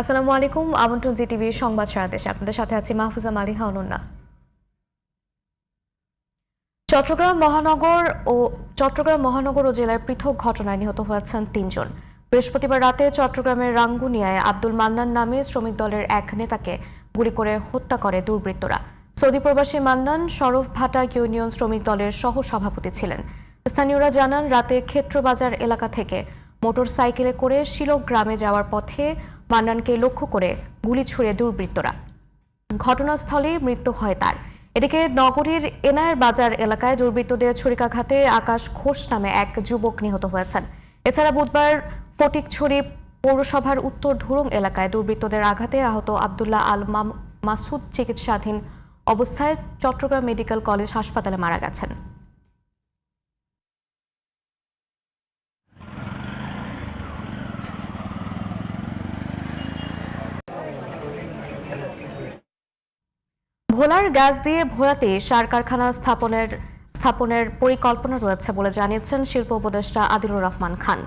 আসসালামু আলাইকুম, আমন্ত্রণ জিটিভির সংবাদ সারা দেশে আপনাদের সাথে আছি মাহফুজা মালিহা অনন্যা। চট্টগ্রাম মহানগর ও চট্টগ্রাম মহানগর ও জেলার পৃথক ঘটনায় নিহত হয়েছেন তিনজন। বৃহস্পতিবার রাতে চট্টগ্রামের রাঙ্গুনিয়ায় আব্দুল মান্নান নামে শ্রমিক দলের এক নেতাকে গুলি করে হত্যা করে দুর্বৃত্তরা। সৌদি প্রবাসী মান্নান সরফ ভাটা ইউনিয়ন শ্রমিক দলের সহ সভাপতি ছিলেন। স্থানীয়রা জানান, রাতে ক্ষেত্রবাজার এলাকা থেকে মোটর সাইকেলে করে শিলক গ্রামে যাওয়ার পথে মান্নানকে লক্ষ্য করে গুলি ছুড়ে দুর্বৃত্তরা। ঘটনাস্থলে মৃত্যু হয় তার। এদিকে নগরীর এনায়ের বাজার এলাকায় দুর্বৃত্তদের ছুরিকাঘাতে আকাশ ঘোষ নামে এক যুবক নিহত হয়েছেন। এছাড়া বুধবার ফটিকছড়ি পৌরসভার উত্তর ধুরুং এলাকায় দুর্বৃত্তদের আঘাতে আহত আবদুল্লাহ আল মাসুদ চিকিৎসাধীন অবস্থায় চট্টগ্রাম মেডিকেল কলেজ হাসপাতালে মারা গেছেন। ভোলার গ্যাস দিয়ে ভোলাতে সার কারখানা স্থাপনের স্থাপনের পরিকল্পনা রয়েছে বলে জানিয়েছেন শিল্প উপদেষ্টা আদিলুর রহমান খান।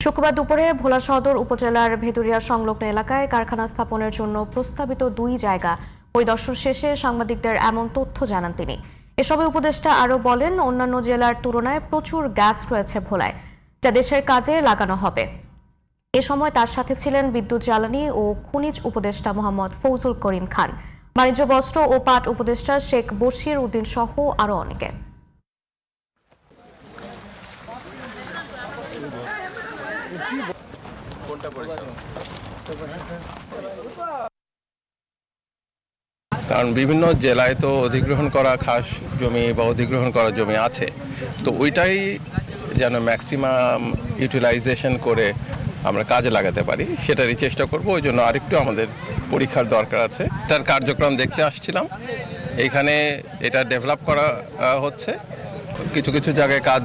শুক্রবার দুপুরে ভোলা সদর উপজেলার ভেদুরিয়া সংলগ্ন এলাকায় কারখানা স্থাপনের জন্য প্রস্তাবিত দুই জায়গা পরিদর্শন শেষে সাংবাদিকদের এমন তথ্য জানান তিনি। এসবে উপদেষ্টা আরও বলেন, অন্যান্য জেলার তুলনায় প্রচুর গ্যাস রয়েছে ভোলায়, যা দেশের কাজে লাগানো হবে। এ সময় তার সাথে ছিলেন বিদ্যুৎ জ্বালানি ও খনিজ উপদেষ্টা মোহাম্মদ ফৌজুল করিম খান। বাণিজ্য, বস্ত্র ও পাট উপদেষ্টা শেখ বশির উদ্দিন সহ আরও অনেকে। কারণ বিভিন্ন জেলায় তো অধিগ্রহণ করা খাস জমি বা অধিগ্রহণ করা জমি আছে। তো ওইটাই যেন ম্যাক্সিমাম ইউটিলাইজেশন করে আমরা কাজে লাগাতে পারি, সেটারই চেষ্টা করব। ওই জন্য আরেকটু আমাদের পরীক্ষার দরকার আছে। এটার কার্যক্রম দেখতে আসছিলাম। এইখানে এটা ডেভেলপ করা হচ্ছে। কিছু কিছু জায়গায় কাজ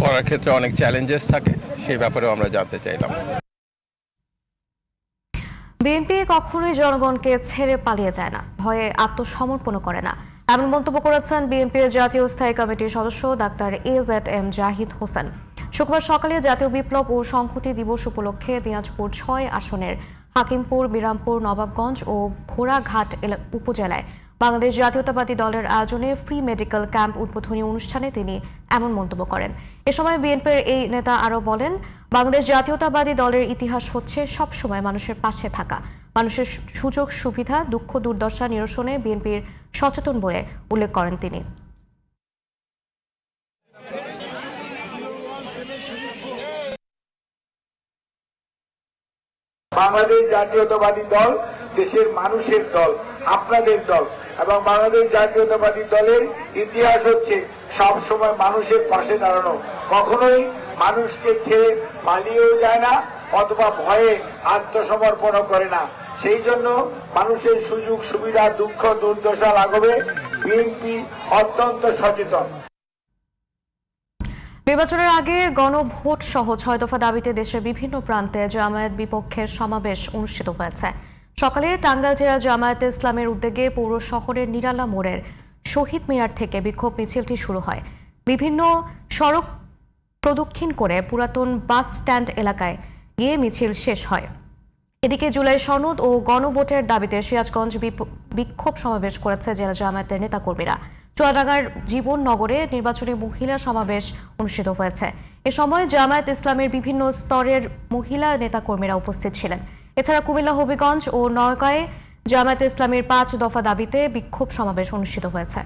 করার ক্ষেত্রে অনেক চ্যালেঞ্জেস থাকে, সেই ব্যাপারেও আমরা জানতে চাইলাম। বিএনপি কখনোই জনগণকে ছেড়ে পালিয়ে যায় না, ভয়ে আত্মসমর্পণ করে না। এমন মন্তব্য করেছেন বিএনপির জাতীয় স্থায়ী কমিটির সদস্য doctor A Z M Zahid Hossain. শুক্রবার সকালে জাতীয় বিপ্লব ও সংহতি দিবস উপলক্ষে দিনাজপুর ছয় আসনের হাকিমপুর, বিরামপুর, নবাবগঞ্জ ও ঘোড়াঘাট উপজেলায় বাংলাদেশ জাতীয়তাবাদী দলের আয়োজনে ফ্রি মেডিকেল ক্যাম্প উদ্বোধনী অনুষ্ঠানে তিনি এমন মন্তব্য করেন। এ সময় বিএনপির এই নেতা আরও বলেন, বাংলাদেশ জাতীয়তাবাদী দলের ইতিহাস হচ্ছে সবসময় মানুষের পাশে থাকা। মানুষের সুযোগ, সুবিধা, দুঃখ, দুর্দশা নিরসনে বিএনপির সচেতন বলে উল্লেখ করেন তিনি। বাংলাদেশ জাতীয়তাবাদী দল দেশের মানুষের দল, আপনাদের দল। এবং বাংলাদেশ জাতীয়তাবাদী দলের ইতিহাস হচ্ছে সব সময় মানুষের পাশে দাঁড়ানো। কখনোই মানুষকে ছেড়ে পালিয়েও যায় না অথবা ভয়ে আত্মসমর্পণও করে না। সেই জন্য মানুষের সুযোগ, সুবিধা, দুঃখ, দুর্দশা লাগবে বিএনপি অত্যন্ত সচেতন। নির্বাচনের আগে গণভোট সহ ছয় দফা দাবিতে দেশের বিভিন্ন প্রান্তে জামায়াত বিপক্ষের সমাবেশ অনুষ্ঠিত হয়েছে। সকালে টাঙ্গাইল জেলা জামায়াতে ইসলামের উদ্যোগে পৌর শহরের নিরালা মোড়ের শহীদ মিনার থেকে বিক্ষোভ মিছিলটি শুরু হয়। বিভিন্ন সড়ক প্রদক্ষিণ করে পুরাতন বাস স্ট্যান্ড এলাকায় গিয়ে মিছিল শেষ হয়। এদিকে জুলাই সনদ ও গণভোটের দাবিতে সিরাজগঞ্জ বিক্ষোভ সমাবেশ করেছে জেলা জামায়াতের নেতাকর্মীরা। চুয়াডাঙ্গার জীবন নগরে নির্বাচনী মহিলা সমাবেশ অনুষ্ঠিত হয়েছে। এ সময় জামায়াত ইসলামের বিভিন্ন স্তরের মহিলা নেতাকর্মীরা উপস্থিত ছিলেন। এছাড়া কুমিল্লা, হবিগঞ্জ ও নয়কায় জামায়াত ইসলামের পাঁচ দফা দাবিতে বিক্ষোভ সমাবেশ অনুষ্ঠিত হয়েছে।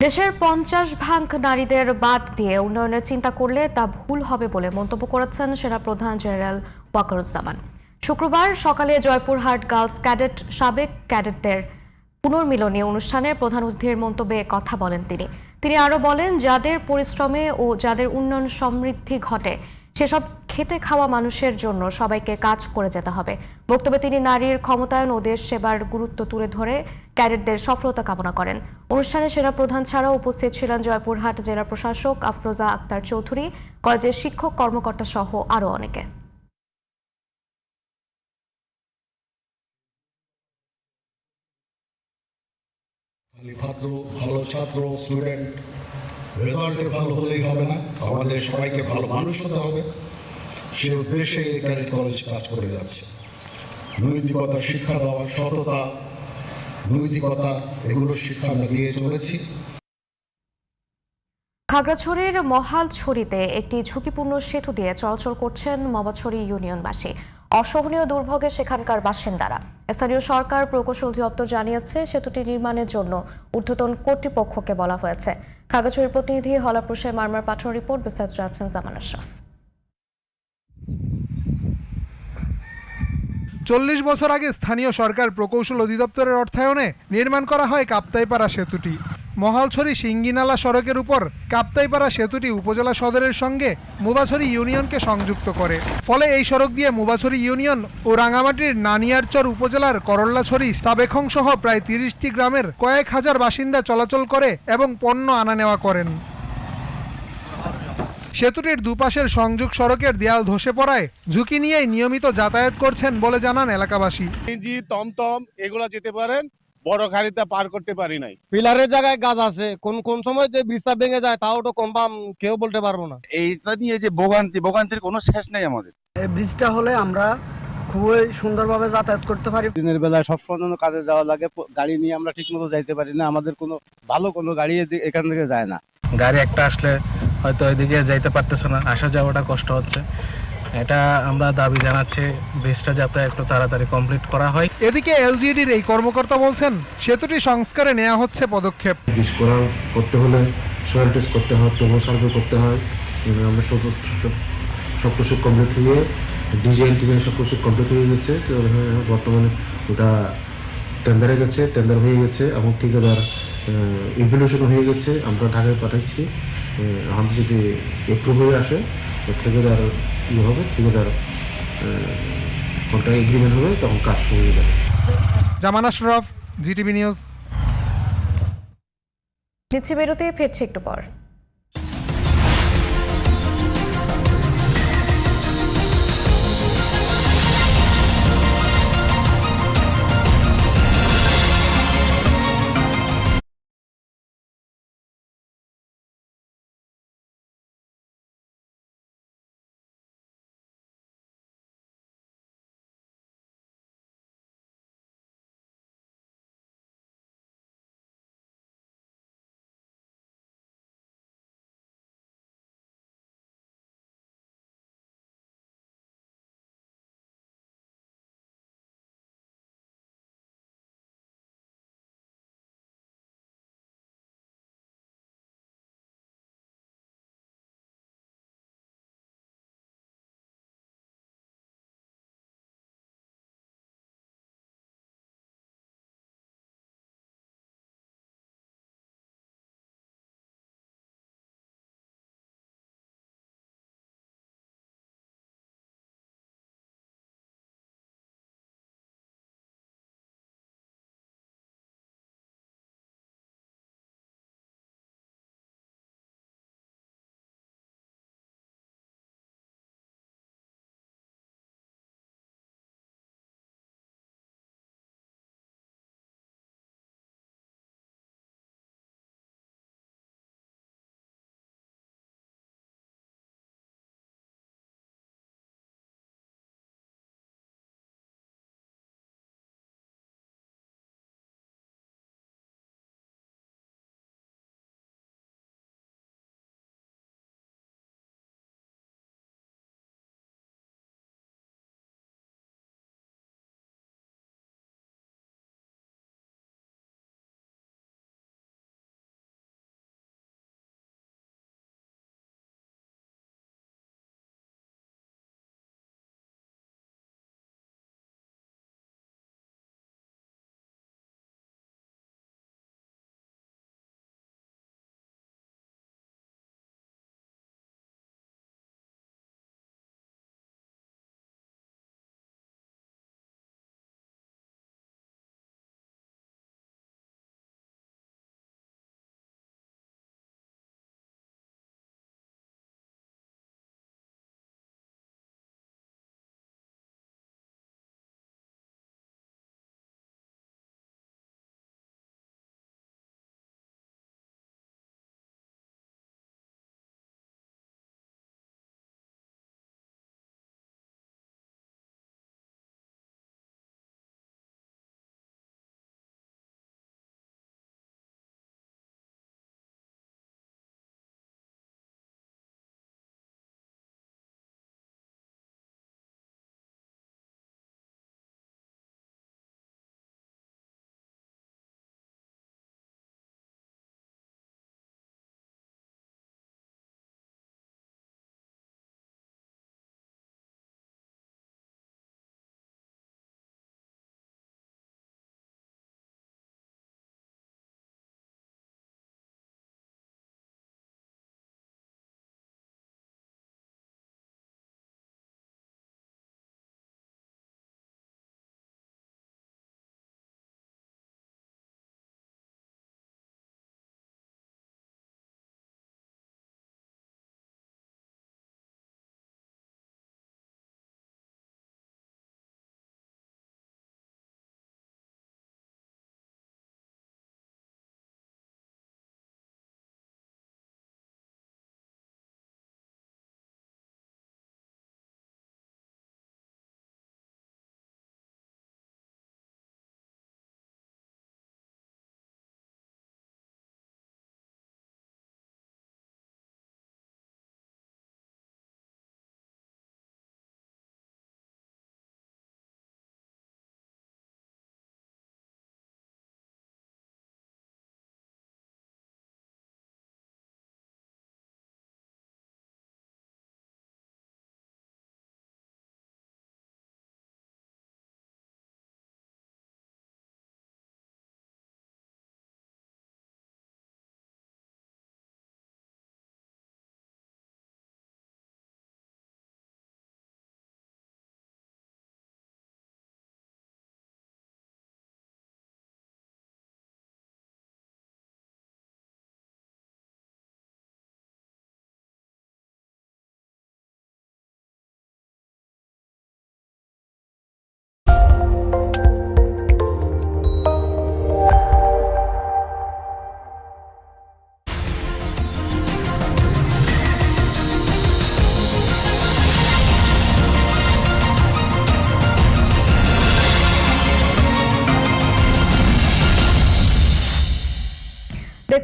দেশের পঞ্চাশ ভাগ নারীদের বাদ দিয়ে উন্নয়নের চিন্তা করলে তা ভুল হবে বলে মন্তব্য করেছেন সেনাপ্রধান জেনারেল ওয়াকারুজ্জামান। শুক্রবার সকালে জয়পুরহাট গার্লস ক্যাডেট সাবেক ক্যাডেটদের পুনর্মিলনী অনুষ্ঠানে প্রধান অতিথির মন্তব্যে কথা বলেন তিনি। তিনি আরও বলেন, যাদের পরিশ্রমে ও যাদের উন্নয়ন সমৃদ্ধি ঘটে, সেসব খেটে খাওয়া মানুষের জন্য সবাইকে কাজ করে যেতে হবে। বক্তব্যে তিনি নারীর ক্ষমতায়ন ও দেশ সেবার গুরুত্ব তুলে ধরে ক্যাডেটদের সফলতা কামনা করেন। অনুষ্ঠানে সেনা প্রধান ছাড়াও উপস্থিত ছিলেন জয়পুরহাট জেলা প্রশাসক আফরোজা আক্তার চৌধুরী, কলেজের শিক্ষক, কর্মকর্তা সহ আরও অনেকে। ভাদ্র ভালো ছাত্র স্টুডেন্ট রেজাল্টে ভালো হলেই হবে না। আমাদের সবাইকে ভালো মানুষ হতে হবে। সে উদ্দেশ্যে এই ক্যাডেট কলেজ কাজ করে যাচ্ছে। নৈতিকতা, শিক্ষা দেওয়া, সততা, নৈতিকতা এগুলোর শিক্ষা আমরা দিয়ে চলেছি। খাগড়াছড়ির মহালছড়িতে একটি ঝুঁকিপূর্ণ সেতু দিয়ে চলাচল করছেন মবাছড়ি ইউনিয়নবাসী। অসহনীয় দুর্ভোগে সেখানকার বাসিন্দারা। স্থানীয় সরকার প্রকৌশল দপ্তর জানিয়েছে, সেতুটি নির্মাণের জন্য ঊর্ধ্বতন কর্তৃপক্ষকে বলা হয়েছে। খাগড়াছড়ির প্রতিনিধি হলাপ্রসায় মারমার পাঠানো রিপোর্ট বিস্তারিত জানছেন জামান আশরাফ। চল্লিশ বছর আগে স্থানীয় সরকার প্রকৌশল অধিদপ্তরের অর্থায়নে নির্মাণ করা হয় কাপ্তাইপাড়া সেতুটি। মহালছড়ি সিঙ্গিনালা সড়কের উপর কাপ্তাইপাড়া সেতুটি উপজেলা সদরের সঙ্গে মুবাছড়ি ইউনিয়নকে সংযুক্ত করে। ফলে এই সড়ক দিয়ে মুবাছড়ি ইউনিয়ন ও রাঙামাটির নানিয়ারচর উপজেলার করল্লাছড়ি সাবেখং সহ প্রায় তিরিশটি গ্রামের কয়েক হাজার বাসিন্দা চলাচল করে এবং পণ্য আনা নেওয়া করেন। সেতুটির দুপাশের সংযোগ সড়কের দেয়াল ধসে পড়ায় ঝুঁকি নিয়েই নিয়মিত যাতায়াত করছেন বলে জানান এলাকাবাসী। সিএনজি টমটম এগুলো যেতে পারেন বড় গাড়িতে পার করতে পারি নাই। পিলারের জায়গায় গাছ আছে কোন কোন সময় যে বৃষ্টা ভেঙে যায় তাও তো কনফার্ম কেউ বলতে পারব না। এইটা নিয়ে যে ভোগান্তি ভোগান্তির কোনো শেষ নেই আমাদের। এই ব্রিজটা হলে আমরা খুবই সুন্দরভাবে যাতায়াত করতে পারি। দিনের বেলায় সব সময় কাজে যাওয়া লাগে গাড়ি নিয়ে আমরা ঠিক মতো যাইতে পারি না আমাদের কোনো ভালো কোনো গাড়ি এখান থেকে যায় না। গাড়ি একটা আসলে হয়তো ওইদিকে যাইতে পারতেছে না আসা যাওয়াটা কষ্ট হচ্ছে। এটা আমরা দাবি জানাচ্ছি ব্রিজটা যাতে একটু তাড়াতাড়ি কমপ্লিট করা হয়। এদিকে এলজিডির এই কর্মকর্তা বলছেন সেতুটি সংস্কারে নেওয়া হচ্ছে পদক্ষেপ। ব্রিজ করা করতে হলে সয়েল টেস্ট করতে হয় টোমো সার্ভে করতে হয়। এবং আমরা সব সব- কিছু কমপ্লিট হয়ে ডিজাইন টিজাইন সব কিছু কমপ্লিট হয়ে গেছে। তো বর্তমানে ওটা টেন্ডারে গেছে টেন্ডার হয়ে গেছে এবং ঠিকাদার ইভলিউশন হয়ে গেছে আমরা ঢাকায় পাঠাচ্ছি। আমাদের যদি এপ্রুভ হয়ে আসে তো ঠিকাদার ইয়ে হবে ঠিকাদার কন্ট্রাক্ট এগ্রিমেন্ট হবে তখন কাজ শুরু হয়ে যাবে। Zaman Ashraf GTV news. নিচ্ছে বেরোতে ফিরছি একটু পর।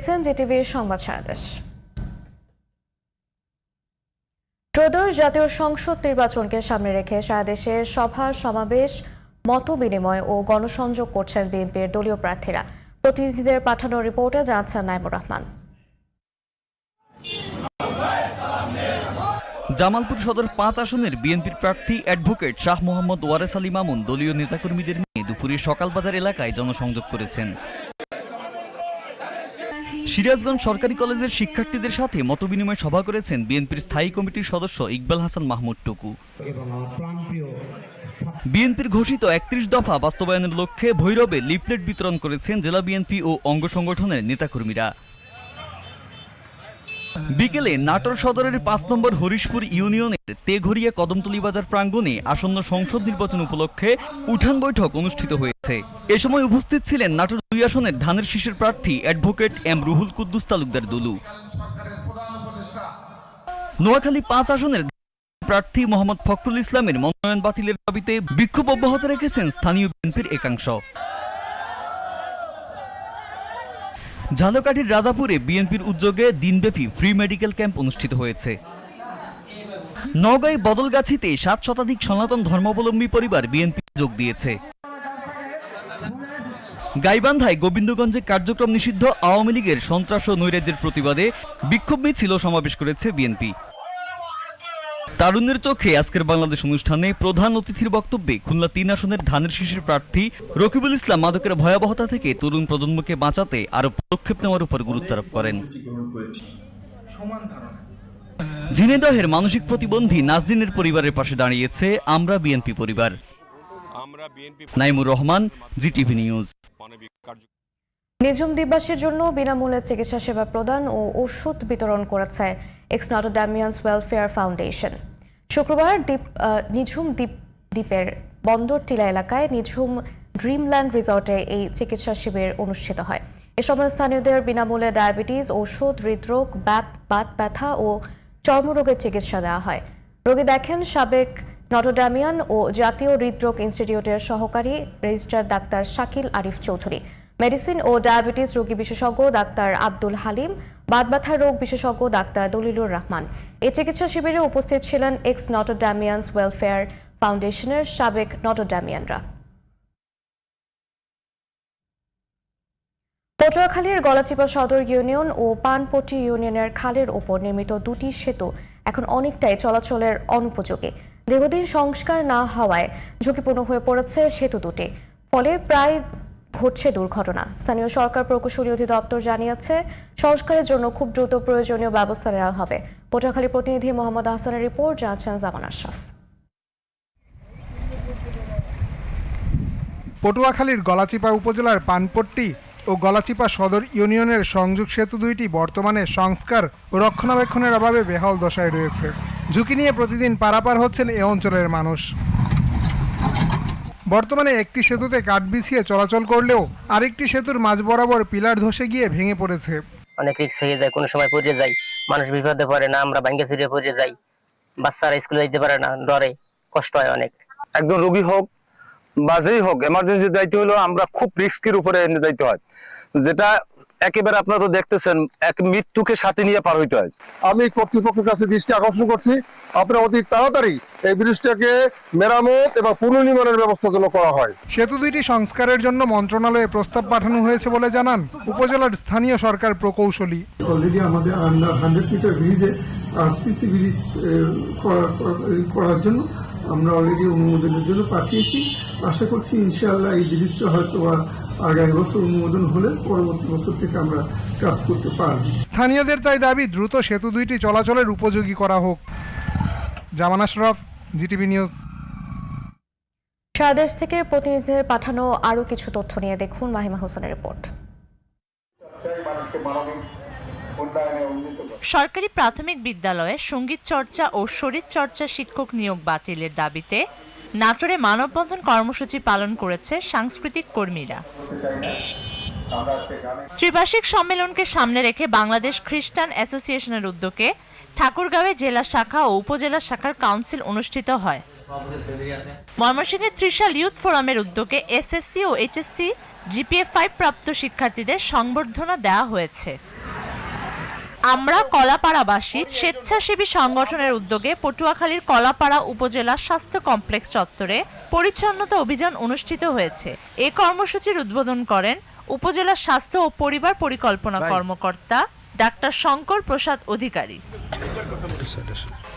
দেখছেন জিটিভির সংবাদ সারাদেশ। ত্রয়োদশ জাতীয় সংসদ নির্বাচনকে সামনে রেখে সারা দেশে সভা, সমাবেশ, মত বিনিময় ও গণসংযোগ করছেন বিএনপির দলীয় প্রার্থীরা। প্রতিনিধিদের পাঠানো রিপোর্টে জানাচ্ছেন নাইমুর রহমান। জামালপুর সদর পাঁচ আসনের বিএনপির প্রার্থী অ্যাডভোকেট শাহ মোহাম্মদ ওয়ারেস আলী মামুন দলীয় নেতাকর্মীদের নিয়ে দুপুরে সকালবাজার এলাকায় জনসংযোগ করেছেন। সিরাজগঞ্জ সরকারি কলেজের শিক্ষার্থীদের সাথে মতবিনিময় সভা করেছেন বিএনপির স্থায়ী কমিটির সদস্য ইকবাল হাসান মাহমুদ টুকু। বিএনপির ঘোষিত একত্রিশ দফা বাস্তবায়নের লক্ষ্যে ভৈরবে লিফলেট বিতরণ করেছেন জেলা বিএনপি ও অঙ্গ সংগঠনের নেতাকর্মীরা। বিকেলে নাটোর সদরের পাঁচ নম্বর হরিশপুর ইউনিয়নের তেঘরিয়া কদমতলী বাজার প্রাঙ্গণে আসন্ন সংসদ নির্বাচন উপলক্ষে উঠান বৈঠক অনুষ্ঠিত হয়েছে। এ সময় উপস্থিত ছিলেন নাটোর দুই আসনের ধানের শীষের প্রার্থী অ্যাডভোকেট এম রুহুল কুদ্দুস তালুকদার দুলু। নোয়াখালী পাঁচ আসনের প্রার্থী মোহাম্মদ ফখরুল ইসলামের মনোনয়ন বাতিলের দাবিতে বিক্ষোভ অব্যাহত রেখেছেন স্থানীয় বিএনপির একাংশ। ঝালকাঠির রাজাপুরে বিএনপির উদ্যোগে দিনব্যাপী ফ্রি মেডিকেল ক্যাম্প অনুষ্ঠিত হয়েছে। নওগাঁয় বদলগাছিতে সাত শতাধিক সনাতন ধর্মাবলম্বী পরিবার বিএনপি যোগ দিয়েছে। গাইবান্ধায় গোবিন্দগঞ্জে কার্যক্রম নিষিদ্ধ আওয়ামী লীগের সন্ত্রাস ও নৈরাজ্যের প্রতিবাদে বিক্ষোভ মিছিল সমাবেশ করেছে বিএনপি। তারুণ্যের চোখে আজকের বাংলাদেশ অনুষ্ঠানে প্রধান অতিথির বক্তব্যে খুলনা তিন আসনের ধানের শীষের প্রার্থী রকিবুল ইসলাম মাদকের ভয়াবহতা থেকে তরুণ প্রজন্মকে বাঁচাতে আরও পদক্ষেপ নেওয়ার উপর গুরুত্ব আরোপ করেন। ঝিনেদহের মানসিক প্রতিবন্ধী নাজদিনের পরিবারের পাশে দাঁড়িয়েছে আমরা বিএনপি পরিবার। Naimur Rahman GTV news. জন্য বিনামূল্যে চিকিৎসা সেবা প্রদান ও ওষুধ বিতরণ করেছে এক্স নটোডামিয়ান্স ওয়েলফেয়ার ফাউন্ডেশন। শুক্রবার দ্বীপ নিঝুম দ্বীপ দ্বীপের বন্দর টিলা এলাকায় নিঝুম ড্রিমল্যান্ড রিসর্টে এই চিকিৎসা শিবির অনুষ্ঠিত হয়। এ সময় স্থানীয়দের বিনামূল্যে ডায়াবেটিস ওষুধ হৃদরোগ বাত বাত ব্যথা ও চর্মরোগের চিকিৎসা দেওয়া হয়। রোগী দেখেন সাবেক নটোডামিয়ান ও জাতীয় হৃদরোগ ইনস্টিটিউটের সহকারী registrar doctor Shakil Arif Chowdhury. Medicine ও ডায়াবেটিস রোগী বিশেষজ্ঞ ডাক্তার আব্দুল হালিম বাতব্যথা রোগ বিশেষজ্ঞ ডাক্তার দলিলুর রহমান। এই চিকিৎসা শিবিরে উপস্থিত ছিলেন এক্স নটোডামিয়ান্স ওয়েলফেয়ার ফাউন্ডেশনের সাবেক নটোডামিয়ানরা পটুয়াখালীর গলাচিপা সদর ইউনিয়ন ও পানপট্টি ইউনিয়নের খালের ওপর নির্মিত দুটি সেতু এখন অনেকটাই চলাচলের অনুপযোগী। দীর্ঘদিন সংস্কার না হওয়ায় ঝুঁকিপূর্ণ হয়ে পড়েছে সেতু দুটি। ফলে প্রায় ঘটছে দুর্ঘটনা। স্থানীয় সরকার প্রকৌশলী অধিদপ্তর জানিয়েছে, সংস্কারের জন্য খুব দ্রুত প্রয়োজনীয় ব্যবস্থা নেওয়া হবে। পটুয়াখালী প্রতিনিধি মোহাম্মদ হাসানের রিপোর্ট, জানাচ্ছেন জামান আশরাফ। পটুয়াখালীর গলাচিপা উপজেলার পানপট্টি ও গলাচিপা সদর ইউনিয়নের সংযোগ সেতু দুইটি বর্তমানে সংস্কার ও রক্ষণাবেক্ষণের অভাবে বেহাল দশায় রয়েছে। ঝুঁকি নিয়ে প্রতিদিন পারাপার হচ্ছেন এ অঞ্চলের মানুষ। বর্তমানে একটি সেতুতে কাঠ বিছিয়ে চলাচল করলেও আরেকটি সেতুর মাঝ বরাবর পিলার ধসে গিয়ে ভেঙে পড়েছে। অনেক রিক্স হয়ে যায় কোনো সময় পড়ে যায় মানুষ বিপদে পড়ে না আমরা ভাঙ্গে ছিঁড়ে পড়ে যাই বাচ্চারা স্কুলে যেতে পারে না ডরে কষ্ট হয় অনেক। একজন রোগী হোক বা যেই হোক এমার্জেন্সি যাইতে হলেও আমরা খুব রিস্কের উপরে এনে যাইতে হয়। যেটা একেবারে আপনারা তো দেখতেছেন এক মৃত্যুকে সাথে নিয়ে পার হইতে হয়। আমি কর্তৃপক্ষের কাছে দৃষ্টি আকর্ষণ করছি। আপনারা অতি তাড়াতাড়ি এই ব্রিজটাকে মেরামত এবং পুনর্নির্মাণের ব্যবস্থা যেন করা হয়। সেতু দুইটি সংস্কারের জন্য মন্ত্রণালয়ে প্রস্তাব পাঠানো হয়েছে বলে জানান উপজেলার স্থানীয় সরকার প্রকৌশলী। অলরেডি আমাদের আন্ডার হান্ড্রেড মিটার ব্রিজে আরসিসি ব্রিজ করার জন্য আমরা অলরেডি অনুমোদনের জন্য পাঠিয়েছি। আশা করছি ইনশাআল্লাহ এই ব্রিজটা হয়তো বা আগামী বছর অনুমোদন হলে পরবর্তী বছর থেকে আমরা কাজ করতে পারব। স্থানীয়দের তাই দাবি দ্রুত সেতু দুইটি চলাচলের উপযোগী করা হোক। জামান আশরফ জিটিভি নিউজ। সারা দেশ থেকে প্রতিনিধিদের পাঠানো আরও কিছু তথ্য নিয়ে দেখুন মাহিমা হোসেনের রিপোর্ট। সরকারি প্রাথমিক বিদ্যালয়ে সংগীত চর্চা ও শরীর চর্চা শিক্ষক নিয়োগ বাতিলের দাবিতে নাটোরে মানববন্ধন কর্মসূচি পালন করেছে সাংস্কৃতিক কর্মীরা। ত্রিবার্ষিক সম্মেলনকে সামনে রেখে বাংলাদেশ খ্রিস্টান অ্যাসোসিয়েশনের উদ্যোগে ঠাকুরগাঁওয়ে জেলা শাখা ও উপজেলা শাখার কাউন্সিল অনুষ্ঠিত হয়। ময়মনসিংহের ত্রিশাল ইউথ ফোরামের উদ্যোগে এসএসসি ও এইচএসসি জিপিএ ফাইভ প্রাপ্ত শিক্ষার্থীদের সংবর্ধনা দেওয়া হয়েছে। আমরা কলাপাড়াবাসী স্বেচ্ছাসেবী সংগঠনের উদ্যোগে পটুয়াখালীর কলাপাড়া উপজেলা স্বাস্থ্য কমপ্লেক্স চত্বরে পরিচ্ছন্নতা অভিযান অনুষ্ঠিত হয়েছে। এ কর্মসূচির উদ্বোধন করেন উপজেলা স্বাস্থ্য ও পরিবার পরিকল্পনা কর্মকর্তা ডাক্তার শঙ্কর প্রসাদ অধিকারী।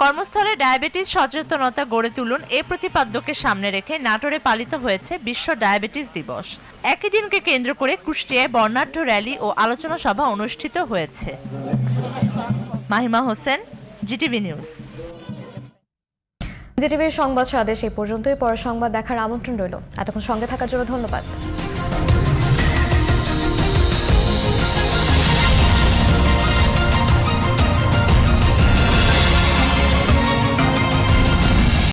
কর্মস্থলে ডায়াবেটিস সচেতনতা গড়ে তুলুন এ প্রতিপাদ্যকে সামনে রেখে নাটোরে পালিত হয়েছে বিশ্ব ডায়াবেটিস দিবস। একই দিনকে কেন্দ্র করে কুষ্টিয়ায় বর্ণাঢ্য র্যালি ও আলোচনা সভা অনুষ্ঠিত হয়েছে। Mahima Hossain, GTV news. জিটিভির সংবাদ সাদেশ এই পর্যন্তই, পরের সংবাদ দেখার আমন্ত্রণ রইল। এতক্ষণ সঙ্গে থাকার জন্য ধন্যবাদ।